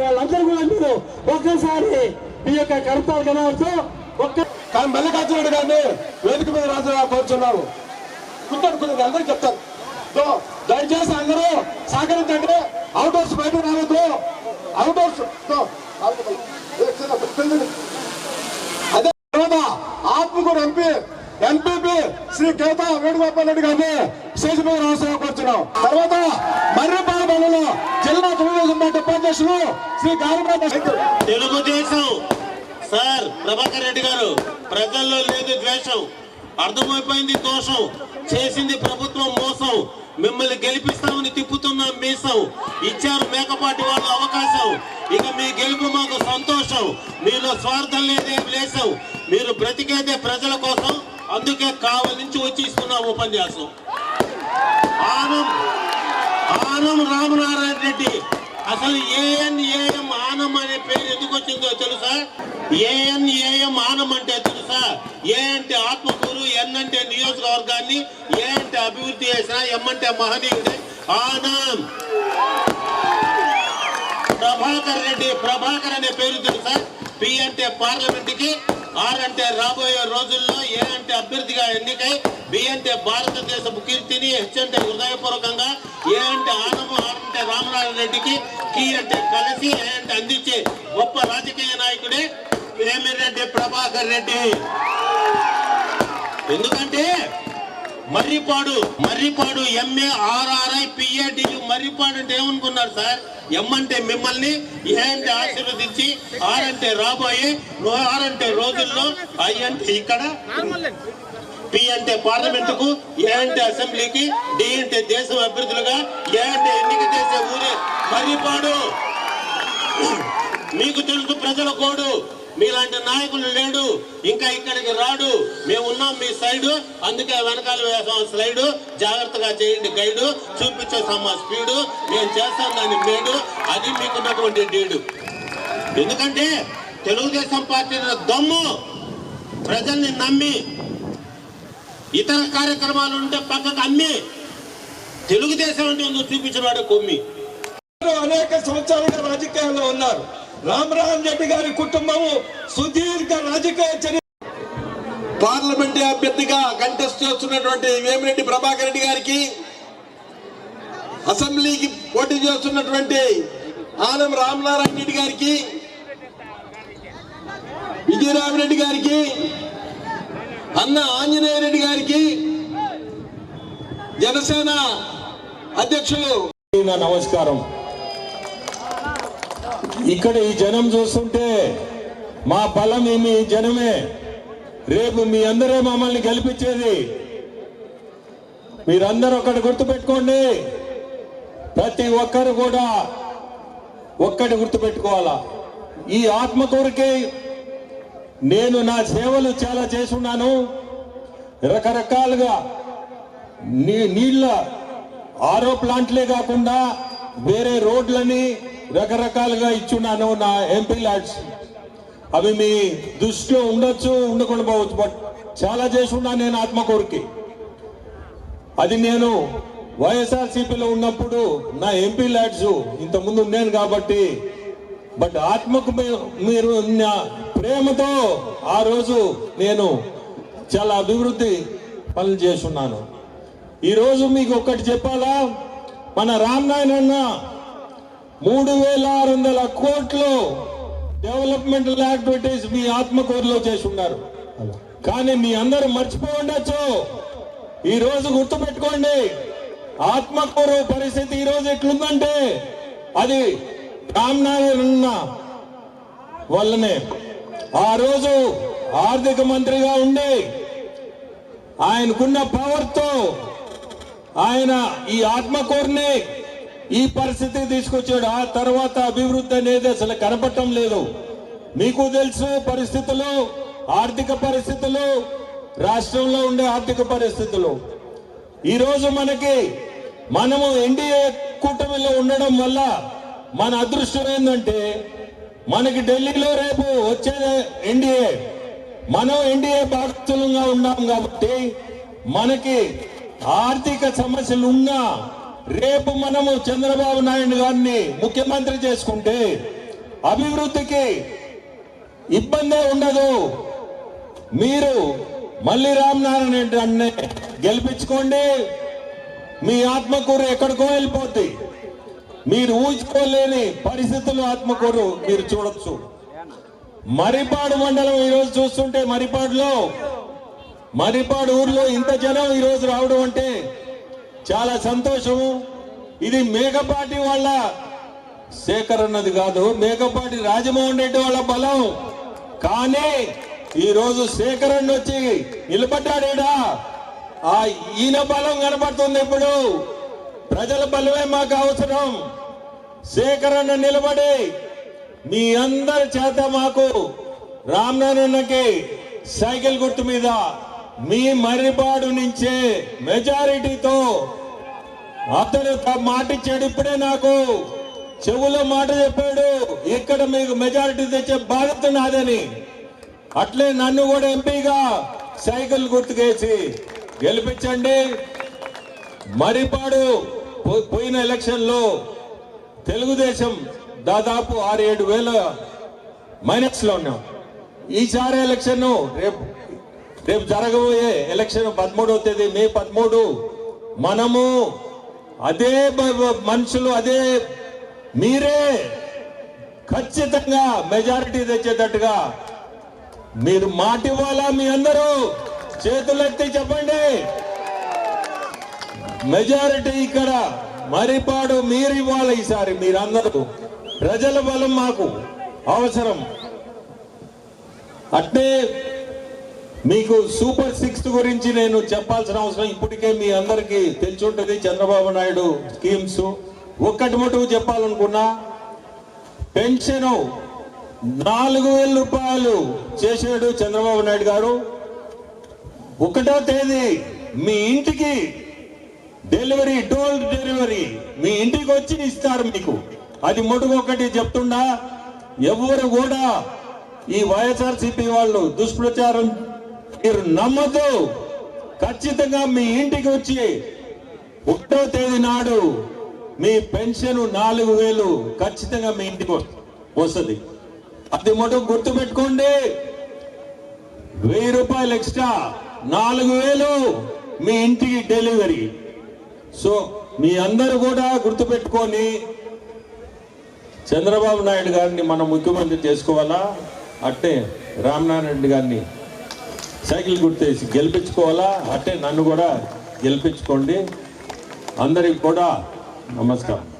వాళ్ళందరూ కూడా మీరు ఒక్కసారి మీ యొక్క కర్తాలు కనవచ్చు ఒక్క కానీ మల్లికార్జునుడు గారిని వేదిక మీద రాజుగా కోరుచున్నాము కూర్చోండి కూర్చోండి అందరూ చెప్తాను. దయచేసి అందరూ సహకరించండి. అవుట్డోర్స్ బయట రావద్దు. అవుట్డోర్స్ సో, అదే తర్వాత ఆత్మకూరు ఎంపీ ఎంపీ శ్రీ కేతా వేణుగోపాల్ రెడ్డి గారిని స్టేజ్ మీద రాష్ట్రంగా తర్వాత మర్రిపాల మండలం జిల్లా తెలుగుదేశం పార్టీ ఉపాధ్యక్షులు శ్రీ గాలిపేట తెలుగుదేశం. సార్ ప్రభాకర్ రెడ్డి గారు ప్రజల్లో లేదు ద్వేషం. అర్థమైపోయింది దోషం. చేసింది ప్రభుత్వం మోసం. మిమ్మల్ని గెలిపిస్తామని తిప్పుతున్న మీసం. ఇచ్చారు మేకపాటి వాళ్ళు అవకాశం. ఇక మీ గెలుపు మాకు సంతోషం. మీలో స్వార్థం లేదేం లేసం మీరు బ్రతికేదే ప్రజల కోసం. అందుకే కావలి నుంచి వచ్చి ఇస్తున్నా ఉపన్యాసం. ఆనం ఆనం రామనారాయణ రెడ్డి. అసలు ఏఎన్ఏఎం ఆనం అనే పేరు ఎందుకు వచ్చిందో తెలుసా? ఏఎన్ఏఎం ఆనం అంటే తెలుసా? ఏ అంటే ఆత్మకూరు ఎన్ అంటే నియోజకవర్గాన్ని ఏ అంటే అభివృద్ధి చేసిన ఎం అంటే మహనీయుడే ఆనం. ప్రభాకర్ రెడ్డి ప్రభాకర్ అనే పేరు తెలుసా? పి అంటే పార్లమెంట్కి ఆర్ అంటే రాబోయే రోజుల్లో ఏ అంటే అభ్యర్థిగా ఎన్నికై బి అంటే భారతదేశపు కీర్తిని హెచ్ అంటే హృదయపూర్వకంగా ఏ అంటే ఆనము ఆర్ అంటే రామనారాయణ రెడ్డికి కి అంటే కలిసి ఏ అంటే అందించే గొప్ప రాజకీయ నాయకుడే వేమిరెడ్డి ప్రభాకర్ రెడ్డి. ఎందుకంటే Marripadu Marripadu MA RRI PADU Marripadu అంటే ఏమనుకున్నారు సార్? ఎం అంటే మిమ్మల్ని ఏ అంటే ఆశీర్వదించి ఆర్ అంటే రాబోయే రో- ఆర్ అంటే రోజుల్లో ఐ అంటే ఇక్కడ పి అంటే పార్లమెంట్కు ఏ అంటే అసెంబ్లీకి డి అంటే దేశం అభ్యర్థులుగా ఏ అంటే ఎన్నిక చేసే ఊరే మర్రిపాడు. మీకు తెలుసు ప్రజల కోడు. మీలాంటి నాయకులు లేడు ఇంకా ఇక్కడికి రాడు. మేము ఉన్నాం మీ సైడ్ అందుకే వెనకాల వేసాం స్లైడ్. జాగ్రత్తగా చేయండి గైడు చూపించేసాం మా స్పీడు. మేము చేస్తాం దాన్ని మేడు అది మీకున్నటువంటి డీడు. ఎందుకంటే తెలుగుదేశం పార్టీ దమ్ము ప్రజల్ని నమ్మి ఇతర కార్యక్రమాలు ఉంటే పక్కకు అమ్మి తెలుగుదేశం అంటే ఉందో చూపించినాడు కొమ్మి. అనేక సంవత్సరాలుగా రాజకీయాల్లో ఉన్నారు. రామరాజన్ రెడ్డి గారి కుటుంబము సుదీర్ఘ రాజకీయ చరిత్ర పార్లమెంట్ అభ్యర్థిగా కంటెస్ట్ చేస్తున్నటువంటి వేమిరెడ్డి ప్రభాకర్ రెడ్డి గారికి అసెంబ్లీకి పోటీ చేస్తున్నటువంటి ఆనం రామనారాయణ రెడ్డి గారికి విజయరామరెడ్డి గారికి అన్న ఆంజనేయ రెడ్డి గారికి జనసేన అధ్యక్షులు. నమస్కారం. ఇక్కడ ఈ జనం చూస్తుంటే మా బలం మీ జనమే. రేపు మీ అందరే మమ్మల్ని గెలిపించేది. మీరందరూ ఒకటి గుర్తుపెట్టుకోండి. ప్రతి ఒక్కరు కూడా ఒక్కటి గుర్తుపెట్టుకోవాలా. ఈ ఆత్మ కోరికే నేను నా సేవలు చాలా చేసున్నాను రకరకాలుగా నీ నీళ్ళ ఆరో ప్లాంట్లే కాకుండా వేరే రోడ్లని రకరకాలుగా ఇచ్చున్నాను నా ఎంపీ ల్యాడ్స్ అవి మీ దృష్టిలో ఉండొచ్చు ఉండకుండా పోవచ్చు బట్ చాలా చేసి ఉన్నాను నేను ఆత్మకూరుకి అది నేను వైఎస్ఆర్సీపీలో ఉన్నప్పుడు నా ఎంపీ ల్యాడ్స్ ఇంతకుముందు ఉన్నాను కాబట్టి బట్ ఆత్మకు మీ- మీరు ఉన్న ప్రేమతో ఆ రోజు నేను చాలా అభివృద్ధి పనులు చేస్తున్నాను. ఈరోజు మీకు ఒక్కటి చెప్పాలా? మన రామ్ నాయన మూడు వేల ఆరు వందల కోట్లు డెవలప్మెంటల్ యాక్టివిటీస్ మీ ఆత్మకూరులో చేసి ఉన్నారు కానీ మీ అందరూ మర్చిపోండొచ్చు ఈ రోజు గుర్తుపెట్టుకోండి ఆత్మకూరు పరిస్థితి ఈ రోజు ఎట్లుందంటే అది రామ్నాయన్ ఉన్న వల్లనే. ఆ రోజు ఆర్థిక మంత్రిగా ఉండి ఆయనకున్న పవర్తో ఆయన ఈ ఆత్మకూరుని ఈ పరిస్థితికి తీసుకొచ్చాడు. ఆ తర్వాత అభివృద్ధి అనేది అసలు కనపడటం లేదు. మీకు తెలుసు పరిస్థితులు ఆర్థిక పరిస్థితులు రాష్ట్రంలో ఉండే ఆర్థిక పరిస్థితులు. ఈరోజు మనకి మనము ఎన్డీఏ కూటమిలో ఉండడం వల్ల మన అదృష్టం ఏంటంటే మనకి ఢిల్లీలో రేపు వచ్చేది ఎన్డీఏ. మనం ఎన్డీఏ భాగస్తులంగా ఉన్నాం కాబట్టి మనకి ఆర్థిక సమస్యలు ఉన్నా రేపు మనము చంద్రబాబు నాయుడు గారిని ముఖ్యమంత్రి చేసుకుంటే అభివృద్ధికి ఇబ్బందే ఉండదు. మీరు మళ్ళీ రామనారాయణ రెడ్డి అన్నే గెలిపించుకోండి. మీ ఆత్మకూరు ఎక్కడికో వెళ్ళిపోద్ది. మీరు ఊహించుకోలేని పరిస్థితులు ఆత్మకూరు మీరు చూడొచ్చు. మరిపాడు మండలం ఈరోజు చూస్తుంటే మరిపాడులో మరిపాడు ఊర్లో ఇంత జనం ఈరోజు రావడం అంటే చాలా సంతోషము. ఇది మేకపాటి వాళ్ళ శేఖర్ అన్నది కాదు మేకపాటి రాజమోహన్ రెడ్డి వాళ్ళ బలం. కానీ ఈరోజు శేఖర్ అన్న వచ్చి నిలబడ్డాడేడా? ఆ ఈయన బలం కనబడుతుంది ఇప్పుడు. ప్రజల బలమే మాకు అవసరం. శేఖర్ అన్న నిలబడి మీ అందరి చేత మాకు రామనారాయణకి సైకిల్ గుర్తు మీద మీ మర్రిపాడు నుంచే మెజారిటీతో అతను త- మాట ఇచ్చాడు ఇప్పుడే నాకు చెవులో మాట చెప్పాడు. ఇక్కడ మీకు మెజారిటీ తెచ్చే బాధ్యత నాదని. అట్లే నన్ను కూడా ఎంపీగా సైకిల్ గుర్తుకేసి గెలిపించండి. మరిపాడు పో- పోయిన ఎలక్షన్లో తెలుగుదేశం దాదాపు ఆరు ఏడు వేల మైనస్లో ఉన్నాం. ఈసారి ఎలక్షన్ రేపు రేపు జరగబోయే ఎలక్షన్ పదమూడవ తేదీ మే పదమూడు. మనము అదే మనుషులు అదే మీరే ఖచ్చితంగా మెజారిటీ తెచ్చేటట్టుగా మీరు మాట ఇవ్వాలా మీ అందరూ? చేతులెత్తి చెప్పండి. మెజారిటీ ఇక్కడ మరిపాడు మీరు ఇవ్వాలి ఈసారి మీరందరూ. ప్రజల బలం మాకు అవసరం. అంటే మీకు సూపర్ సిక్స్ గురించి నేను చెప్పాల్సిన అవసరం ఇప్పటికే మీ అందరికీ తెలిసి ఉంటుంది చంద్రబాబు నాయుడు స్కీమ్స్. ఒక్కటి మటుకు చెప్పాలనుకున్నా పెన్షన్ నాలుగు వేల రూపాయలు చేసాడు చంద్రబాబు నాయుడు గారు. ఒకటో తేదీ మీ ఇంటికి డెలివరీ డోర్ డెలివరీ మీ ఇంటికి వచ్చి ఇస్తారు మీకు. అది మటుకు ఒకటి చెప్తుండా ఎవరు కూడా ఈ వైఎస్ఆర్సీపీ వాళ్ళు దుష్ప్రచారం మీరు నమ్మదు ఖచ్చితంగా మీ ఇంటికి వచ్చి ఒకటో తేదీ నాడు మీ పెన్షన్ నాలుగు వేలు ఖచ్చితంగా మీ ఇంటికి వస్తుంది. అది మటుకు గుర్తుపెట్టుకోండి. వెయ్యి రూపాయలు ఎక్స్ట్రా నాలుగు వేలు మీ ఇంటికి డెలివరీ. సో మీ అందరూ కూడా గుర్తుపెట్టుకొని చంద్రబాబు నాయుడు గారిని మనం ముఖ్యమంత్రి చేసుకోవాలా? అట్టే రామనారాయణ రెడ్డి గారిని సైకిల్ గుర్తేసి గెలిపించుకోవాలా? అంటే నన్ను కూడా గెలిపించుకోండి. అందరికి కూడా నమస్కారం.